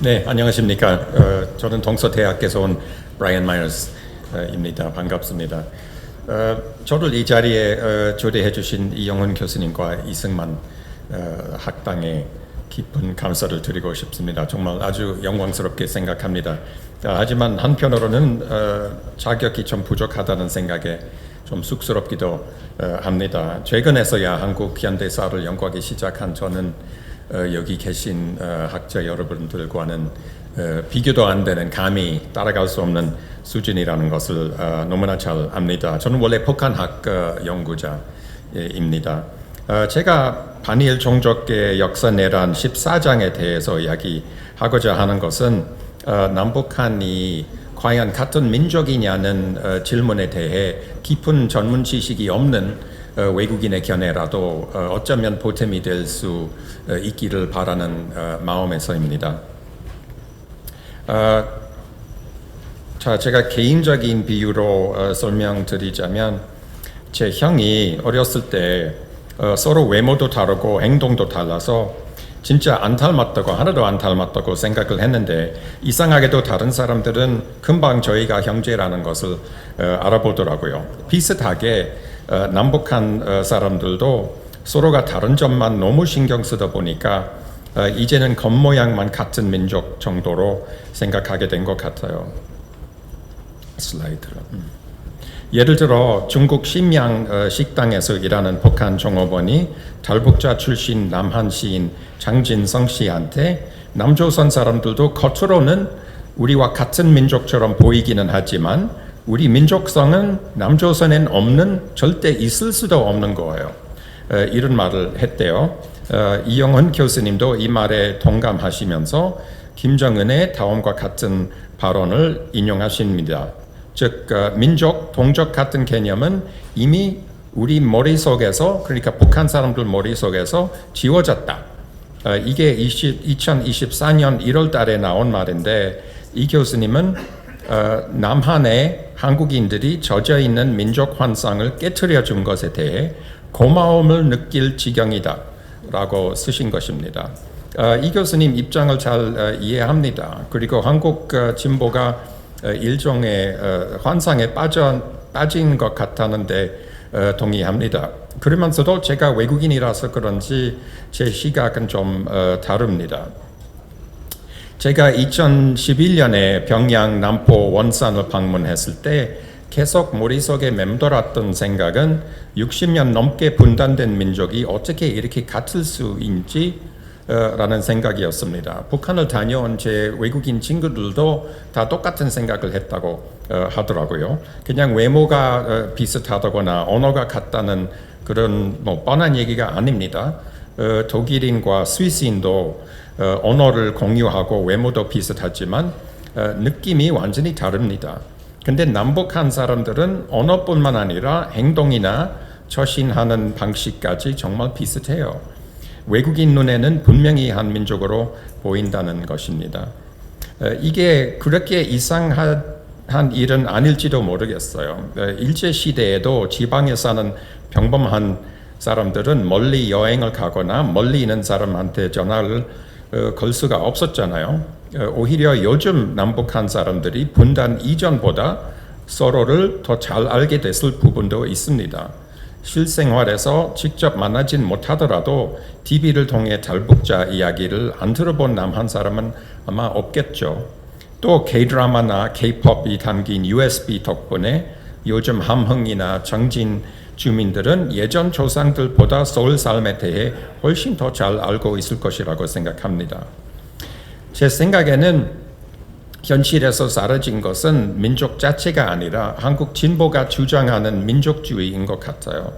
네, 안녕하십니까. 어, 저는 동서대학에서 온 브라이언 마이너스입니다. 반갑습니다. 어, 저를 이 자리에 어, 초대해 주신 이영훈 교수님과 이승만 어, 학당에 깊은 감사를 드리고 싶습니다. 정말 아주 영광스럽게 생각합니다. 아, 하지만 한편으로는 어, 자격이 좀 부족하다는 생각에 좀 쑥스럽기도 어, 합니다. 최근에서야 한국 현대사를 연구하기 시작한 저는 어, 여기 계신 어, 학자 여러분들과는 어, 비교도 안 되는 감히 따라갈 수 없는 수준이라는 것을 어, 너무나 잘 압니다. 저는 원래 북한학 어, 연구자입니다. 어, 제가 반일 종족계 역사 내란 14장에 대해서 이야기하고자 하는 것은 어, 남북한이 과연 같은 민족이냐는 어, 질문에 대해 깊은 전문 지식이 없는 어, 외국인의 견해라도 어, 어쩌면 보탬이 될 수 있기를 바라는 어, 마음에서입니다. 어, 자, 제가 개인적인 비유로 어, 설명드리자면 제 형이 어렸을 때 어, 서로 외모도 다르고 행동도 달라서 진짜 안 닮았다고 하나도 안 닮았다고 생각을 했는데 이상하게도 다른 사람들은 금방 저희가 형제라는 것을 어, 알아보더라고요. 비슷하게 어, 남북한 어, 사람들도 서로가 다른 점만 너무 신경 쓰다 보니까 어, 이제는 겉모양만 같은 민족 정도로 생각하게 된 것 같아요. 슬라이드로. 음. 예를 들어 중국 심양 어, 식당에서 일하는 북한 종업원이 탈북자 출신 남한 시인 장진성 씨한테 남조선 사람들도 겉으로는 우리와 같은 민족처럼 보이기는 하지만 우리 민족성은 남조선엔 없는 절대 있을 수도 없는 거예요. 어, 이런 말을 했대요. 어, 이영훈 교수님도 이 말에 동감하시면서 김정은의 다음과 같은 발언을 인용하십니다. 즉 어, 민족, 동족 같은 개념은 이미 우리 머릿속에서 그러니까 북한 사람들 머릿속에서 지워졌다. 어, 이게 20, 2024년 1월 달에 나온 말인데 이 교수님은 어, 남한의 한국인들이 젖어 있는 민족 환상을 깨뜨려 준 것에 대해 고마움을 느낄 지경이다 라고 쓰신 것입니다. 어, 이 교수님 입장을 잘 어, 이해합니다. 그리고 한국 어, 진보가 어, 일종의 어, 환상에 빠져, 빠진 것 같다는데 어, 동의합니다. 그러면서도 제가 외국인이라서 그런지 제 시각은 좀 어, 다릅니다. 제가 2011년에 평양, 남포, 원산을 방문했을 때 계속 머릿속에 맴돌았던 생각은 60년 넘게 분단된 민족이 어떻게 이렇게 같을 수 있지? 어, 라는 생각이었습니다. 북한을 다녀온 제 외국인 친구들도 다 똑같은 생각을 했다고 어, 하더라고요. 그냥 외모가 어, 비슷하다거나 언어가 같다는 그런 뭐 뻔한 얘기가 아닙니다. 어, 독일인과 스위스인도 어, 언어를 공유하고 외모도 비슷하지만 어, 느낌이 완전히 다릅니다. 근데 남북한 사람들은 언어뿐만 아니라 행동이나 처신하는 방식까지 정말 비슷해요. 외국인 눈에는 분명히 한 민족으로 보인다는 것입니다. 어, 이게 그렇게 이상한 일은 아닐지도 모르겠어요. 어, 일제 시대에도 지방에 사는 평범한 사람들은 멀리 여행을 가거나 멀리 있는 사람한테 전화를 어, 걸 수가 없었잖아요. 어, 오히려 요즘 남북한 사람들이 분단 이전보다 서로를 더 잘 알게 됐을 부분도 있습니다. 실생활에서 직접 만나진 못하더라도 TV를 통해 탈북자 이야기를 안 들어본 남한 사람은 아마 없겠죠. 또 K-드라마나 K-팝이 담긴 USB 덕분에 요즘 함흥이나 정진 주민들은 예전 조상들보다 서울 삶에 대해 훨씬 더 잘 알고 있을 것이라고 생각합니다. 제 생각에는 현실에서 사라진 것은 민족 자체가 아니라 한국 진보가 주장하는 민족주의인 것 같아요.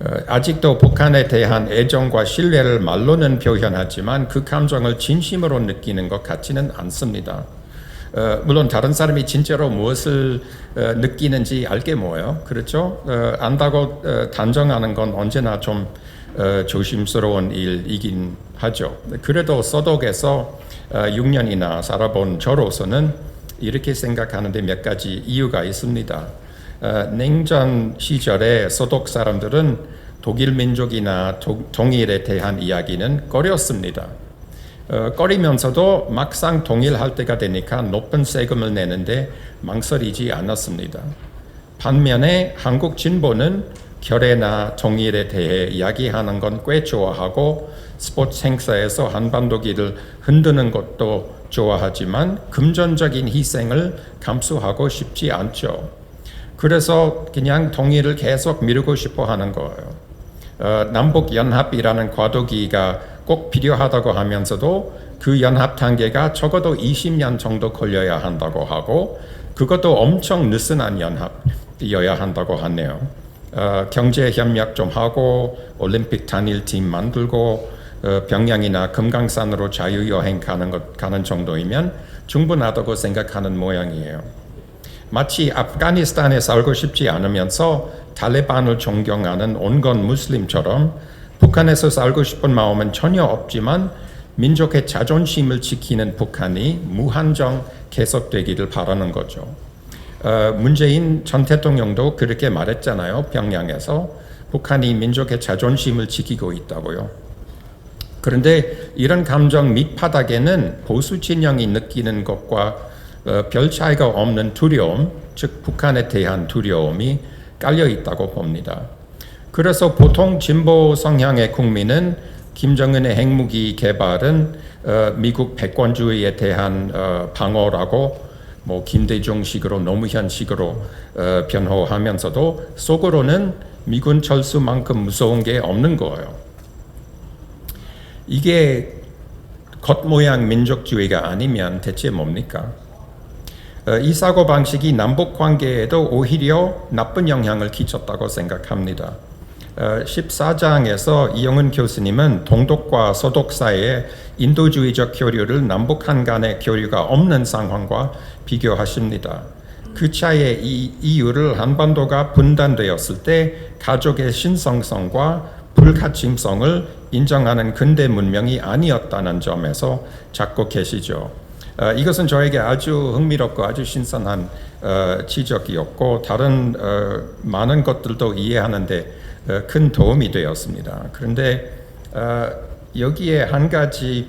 어, 아직도 북한에 대한 애정과 신뢰를 말로는 표현하지만 그 감정을 진심으로 느끼는 것 같지는 않습니다. 어, 물론 다른 사람이 진짜로 무엇을 어, 느끼는지 알게 뭐예요. 그렇죠? 어, 안다고 어, 단정하는 건 언제나 좀 어, 조심스러운 일이긴 하죠. 그래도 서독에서 어, 6년이나 살아본 저로서는 이렇게 생각하는데 몇 가지 이유가 있습니다. 어, 냉전 시절에 서독 사람들은 독일 민족이나 도, 동일에 대한 이야기는 꺼렸습니다. 어, 꺼리면서도 막상 동일할 때가 되니까 높은 세금을 내는데 망설이지 않았습니다. 반면에 한국 진보는 결의나 통일에 대해 이야기하는 건 꽤 좋아하고 스포츠 행사에서 한반도기를 흔드는 것도 좋아하지만 금전적인 희생을 감수하고 싶지 않죠. 그래서 그냥 통일을 계속 미루고 싶어 하는 거예요. 어, 남북 연합이라는 과도기가 꼭 필요하다고 하면서도 그 연합 단계가 적어도 20년 정도 걸려야 한다고 하고 그것도 엄청 느슨한 연합이어야 한다고 하네요. 어, 경제 협력 좀 하고 올림픽 단일팀 만들고 어, 평양이나 금강산으로 자유 여행 가는 것 가는 정도이면 충분하다고 생각하는 모양이에요. 마치 아프가니스탄에 살고 싶지 않으면서 탈레반을 존경하는 온건 무슬림처럼 북한에서 살고 싶은 마음은 전혀 없지만 민족의 자존심을 지키는 북한이 무한정 계속되기를 바라는 거죠. 어, 문재인 전 대통령도 그렇게 말했잖아요. 평양에서 북한이 민족의 자존심을 지키고 있다고요. 그런데 이런 감정 밑바닥에는 보수 진영이 느끼는 것과 어, 별 차이가 없는 두려움, 즉 북한에 대한 두려움이 깔려 있다고 봅니다. 그래서 보통 진보 성향의 국민은 김정은의 핵무기 개발은 어, 미국 패권주의에 대한 어, 방어라고 뭐 김대중식으로 노무현식으로 어, 변호하면서도 속으로는 미군 철수만큼 무서운 게 없는 거예요. 이게 겉모양 민족주의가 아니면 대체 뭡니까? 어, 이 사고 방식이 남북 관계에도 오히려 나쁜 영향을 끼쳤다고 생각합니다. 14장에서 이영은 교수님은 동독과 서독 사이의 인도주의적 교류를 남북한 간의 교류가 없는 상황과 비교하십니다. 그 차이의 이 이유를 한반도가 분단되었을 때 가족의 신성성과 불가침성을 인정하는 근대 문명이 아니었다는 점에서 잡고 계시죠. 어, 이것은 저에게 아주 흥미롭고 아주 신선한 어, 지적이었고 다른 어, 많은 것들도 이해하는데 어, 큰 도움이 되었습니다. 그런데 어, 여기에 한 가지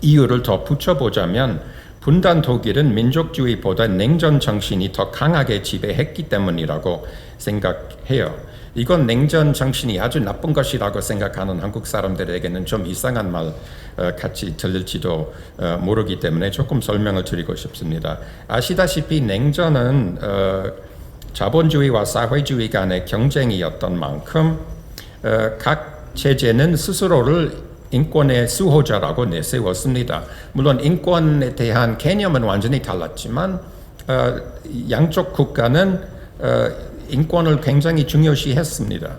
이유를 더 붙여보자면 분단 독일은 민족주의보다 냉전 정신이 더 강하게 지배했기 때문이라고 생각해요. 이건 냉전 정신이 아주 나쁜 것이라고 생각하는 한국 사람들에게는 좀 이상한 말 어, 같이 들릴지도 어, 모르기 때문에 조금 설명을 드리고 싶습니다. 아시다시피 냉전은 어, 자본주의와 사회주의 간의 경쟁이었던 만큼 각 체제는 스스로를 인권의 수호자라고 내세웠습니다. 물론 인권에 대한 개념은 완전히 달랐지만 양쪽 국가는 인권을 굉장히 중요시했습니다.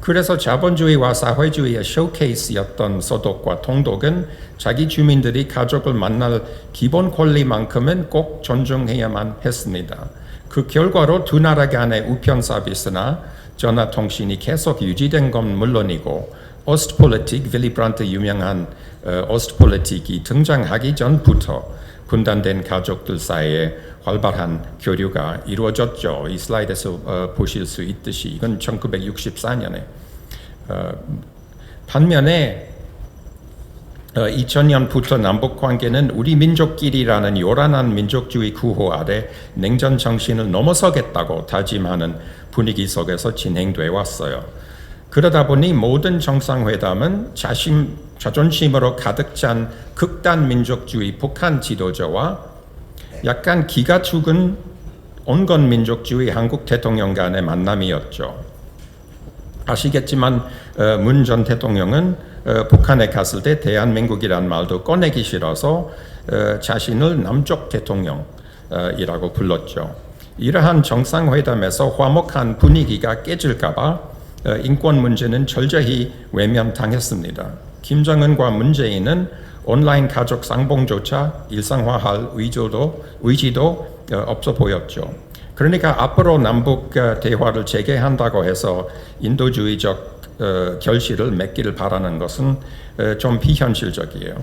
그래서 자본주의와 사회주의의 쇼케이스였던 서독과 통독은 자기 주민들이 가족을 만날 기본 권리만큼은 꼭 존중해야만 했습니다. 그 결과로 두 나라 간의 우편 서비스나 전화 통신이 계속 유지된 건 물론이고 오스트폴리틱 빌리 브란트 유명한 어, 오스트폴리틱이 등장하기 전부터 분단된 가족들 사이에 활발한 교류가 이루어졌죠. 이 슬라이드에서 어, 보실 수 있듯이 이건 1964년에 어, 반면에 어, 2000년부터 남북 관계는 우리 민족끼리라는 요란한 민족주의 구호 아래 냉전 정신을 넘어서겠다고 다짐하는 분위기 속에서 진행돼 왔어요. 그러다 보니 모든 정상회담은 자신 자존심으로 가득 찬 극단 민족주의 북한 지도자와 약간 기가 죽은 온건 민족주의 한국 대통령 간의 만남이었죠. 아시겠지만 어, 문전 대통령은 어, 북한에 갔을 때 대한민국이란 말도 꺼내기 싫어서 어, 자신을 남쪽 대통령이라고 불렀죠. 이러한 정상회담에서 화목한 분위기가 깨질까봐 인권 문제는 철저히 외면당했습니다. 김정은과 문재인은 온라인 가족 상봉조차 일상화할 의지도, 의지도 없어 보였죠. 그러니까 앞으로 남북 대화를 재개한다고 해서 인도주의적 어, 결실을 맺기를 바라는 것은 어, 좀 비현실적이에요.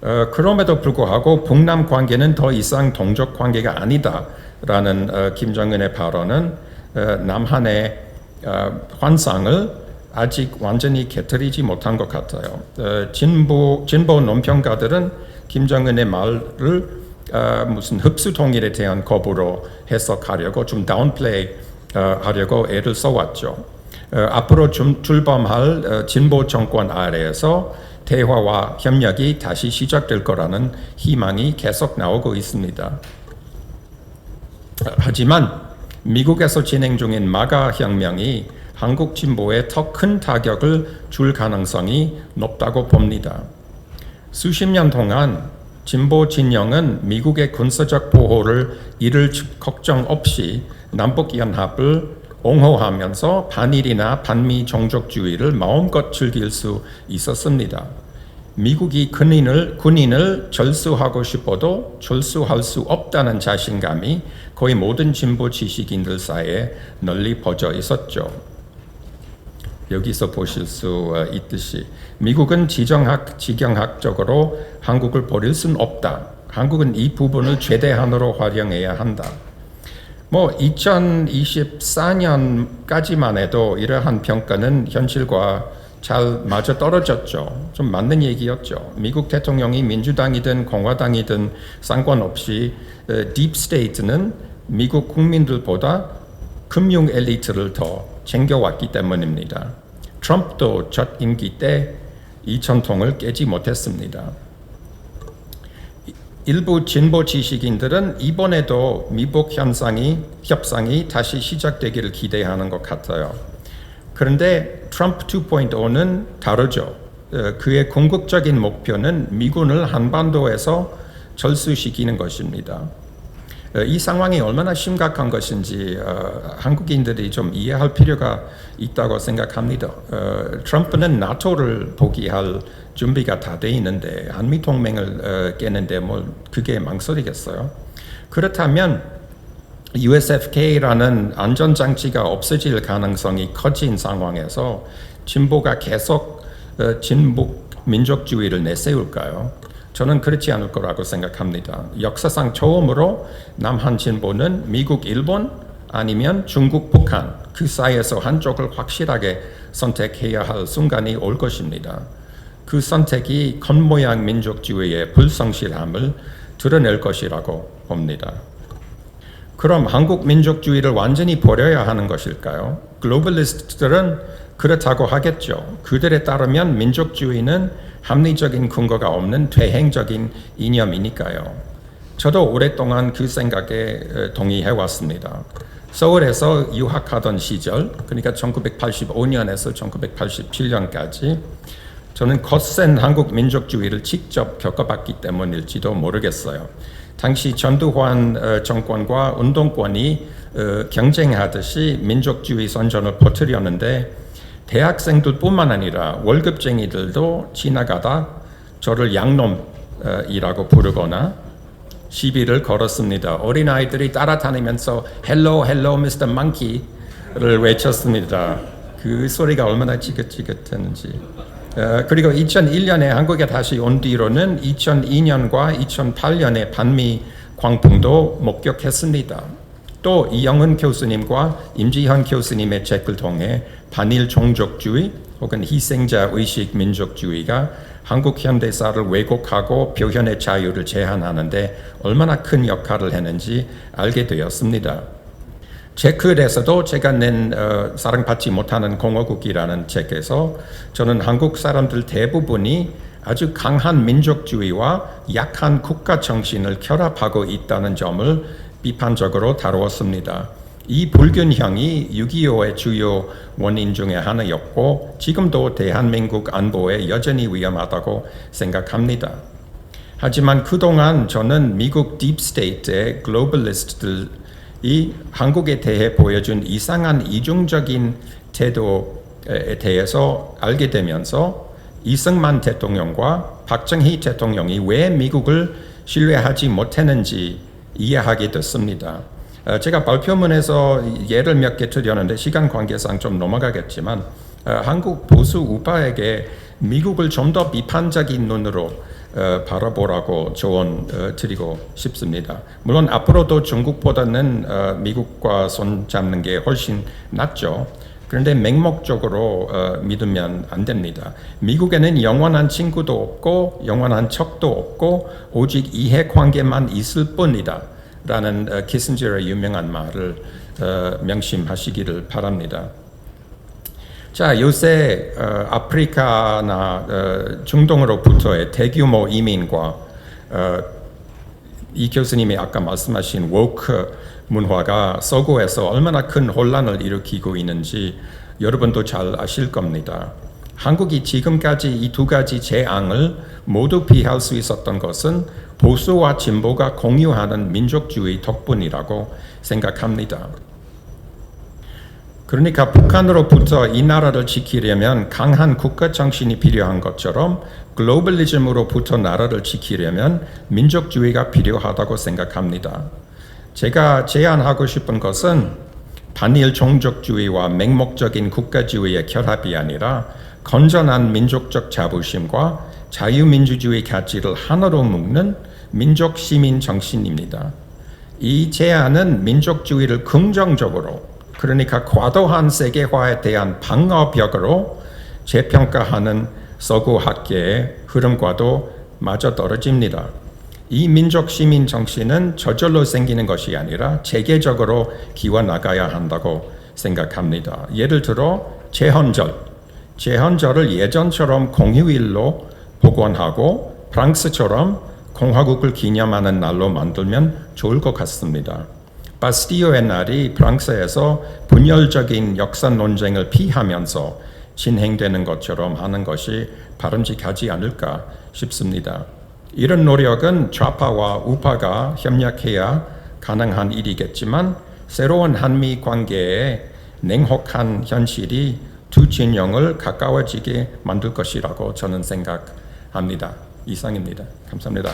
어, 그럼에도 불구하고 북남 관계는 더 이상 동족 관계가 아니다라는 김정은의 발언은 남한의 환상을 아직 완전히 깨뜨리지 못한 것 같아요. 어, 진보 진보 논평가들은 김정은의 말을 어, 무슨 흡수 통일에 대한 거부로 해석하려고 좀 다운플레이 어, 하려고 애를 써왔죠. 어, 앞으로 좀 출범할 어, 진보 정권 아래에서 대화와 협력이 다시 시작될 거라는 희망이 계속 나오고 있습니다. 하지만 미국에서 진행 중인 마가 혁명이 한국 진보에 더 큰 타격을 줄 가능성이 높다고 봅니다. 수십 년 동안 진보 진영은 미국의 군사적 보호를 이를 걱정 없이 남북 연합을 옹호하면서 반일이나 반미 종족주의를 마음껏 즐길 수 있었습니다. 미국이 군인을, 군인을 절수하고 싶어도 절수할 수 없다는 자신감이 거의 모든 진보 지식인들 사이에 널리 퍼져 있었죠. 여기서 보실 수 어, 있듯이 미국은 지정학, 지경학적으로 한국을 버릴 순 없다. 한국은 이 부분을 최대한으로 활용해야 한다. 뭐 2024년까지만 해도 이러한 평가는 현실과 잘 맞아 떨어졌죠. 좀 맞는 얘기였죠. 미국 대통령이 민주당이든 공화당이든 상관없이 딥스테이트는 미국 국민들보다 금융 엘리트를 더 챙겨왔기 때문입니다. 트럼프도 첫 임기 때 이 전통을 깨지 못했습니다. 일부 진보 지식인들은 이번에도 미국 현상이 협상이 다시 시작되기를 기대하는 것 같아요. 그런데 트럼프 2.0는 다르죠. 어, 그의 궁극적인 목표는 미군을 한반도에서 절수시키는 것입니다. 어, 이 상황이 얼마나 심각한 것인지 어, 한국인들이 좀 이해할 필요가 있다고 생각합니다. 어, 트럼프는 나토를 포기할 준비가 다 돼 있는데 한미 동맹을 어, 깨는데 뭐 그게 망설이겠어요? 그렇다면 USFK라는 안전 장치가 없어질 가능성이 커진 상황에서 진보가 계속 어, 진보 민족주의를 내세울까요? 저는 그렇지 않을 거라고 생각합니다. 역사상 처음으로 남한 진보는 미국, 일본 아니면 중국, 북한 그 사이에서 한쪽을 확실하게 선택해야 할 순간이 올 것입니다. 그 선택이 겉모양 민족주의의 불성실함을 드러낼 것이라고 봅니다. 그럼 한국 민족주의를 완전히 버려야 하는 것일까요? 글로벌리스트들은 그렇다고 하겠죠. 그들에 따르면 민족주의는 합리적인 근거가 없는 퇴행적인 이념이니까요. 저도 오랫동안 그 생각에 동의해 왔습니다. 서울에서 유학하던 시절, 그러니까 1985년에서 1987년까지 저는 거센 한국 민족주의를 직접 겪어봤기 때문일지도 모르겠어요. 당시 전두환 정권과 운동권이 경쟁하듯이 민족주의 선전을 퍼뜨렸는데 대학생들뿐만 아니라 월급쟁이들도 지나가다 저를 양놈이라고 부르거나 시비를 걸었습니다. 어린아이들이 따라다니면서 헬로 헬로 미스터 망키를 외쳤습니다. 그 소리가 얼마나 지긋지긋했는지. 어, 그리고 2001년에 한국에 다시 온 뒤로는 2002년과 2008년에 반미 광풍도 목격했습니다. 또 이영은 교수님과 임지현 교수님의 책을 통해 반일 종족주의 혹은 희생자 의식 민족주의가 한국 현대사를 왜곡하고 표현의 자유를 제한하는데 얼마나 큰 역할을 했는지 알게 되었습니다. 제 글에서도 제가 낸 어, 사랑받지 못하는 공화국이라는 책에서 저는 한국 사람들 대부분이 아주 강한 민족주의와 약한 국가 정신을 결합하고 있다는 점을 비판적으로 다루었습니다. 이 불균형이 6.25의 주요 원인 중의 하나였고 지금도 대한민국 안보에 여전히 위험하다고 생각합니다. 하지만 그동안 저는 미국 딥스테이트의 글로벌리스트들이 한국에 대해 보여준 이상한 이중적인 태도에 대해서 알게 되면서 이승만 대통령과 박정희 대통령이 왜 미국을 신뢰하지 못했는지 이해하게 됐습니다. 어, 제가 발표문에서 예를 몇 개 드렸는데 시간 관계상 좀 넘어가겠지만 어, 한국 보수 우파에게 미국을 좀 더 비판적인 눈으로 어, 바라보라고 조언 드리고 싶습니다. 물론 앞으로도 중국보다는 미국과 손 잡는 게 훨씬 낫죠. 그런데 맹목적으로 어, 믿으면 안 됩니다. 미국에는 영원한 친구도 없고 영원한 척도 없고 오직 이해관계만 있을 뿐이다. 라는 어, 키신저의 유명한 말을 어, 명심하시기를 바랍니다. 자, 요새 어, 아프리카나 어, 중동으로부터의 대규모 이민과 어, 이 교수님이 아까 말씀하신 woke 문화가 서구에서 얼마나 큰 혼란을 일으키고 있는지 여러분도 잘 아실 겁니다. 한국이 지금까지 이 두 가지 재앙을 모두 피할 수 있었던 것은 보수와 진보가 공유하는 민족주의 덕분이라고 생각합니다. 그러니까 북한으로부터 이 나라를 지키려면 강한 국가 정신이 필요한 것처럼 글로벌리즘으로부터 나라를 지키려면 민족주의가 필요하다고 생각합니다. 제가 제안하고 싶은 것은 반일 종족주의와 맹목적인 국가주의의 결합이 아니라 건전한 민족적 자부심과 자유민주주의 가치를 하나로 묶는 민족 시민 정신입니다. 이 제안은 민족주의를 긍정적으로 그러니까 과도한 세계화에 대한 방어벽으로 재평가하는 서구 학계의 흐름과도 맞아 떨어집니다. 이 민족 시민 정신은 저절로 생기는 것이 아니라 체계적으로 기워 나가야 한다고 생각합니다. 예를 들어 제헌절, 제헌절을 예전처럼 공휴일로 복원하고 프랑스처럼 공화국을 기념하는 날로 만들면 좋을 것 같습니다. 바스티오의 날이 프랑스에서 분열적인 역사 논쟁을 피하면서 진행되는 것처럼 하는 것이 바람직하지 않을까 싶습니다. 이런 노력은 좌파와 우파가 협력해야 가능한 일이겠지만 새로운 한미 관계의 냉혹한 현실이 두 진영을 가까워지게 만들 것이라고 저는 생각합니다. 이상입니다. 감사합니다.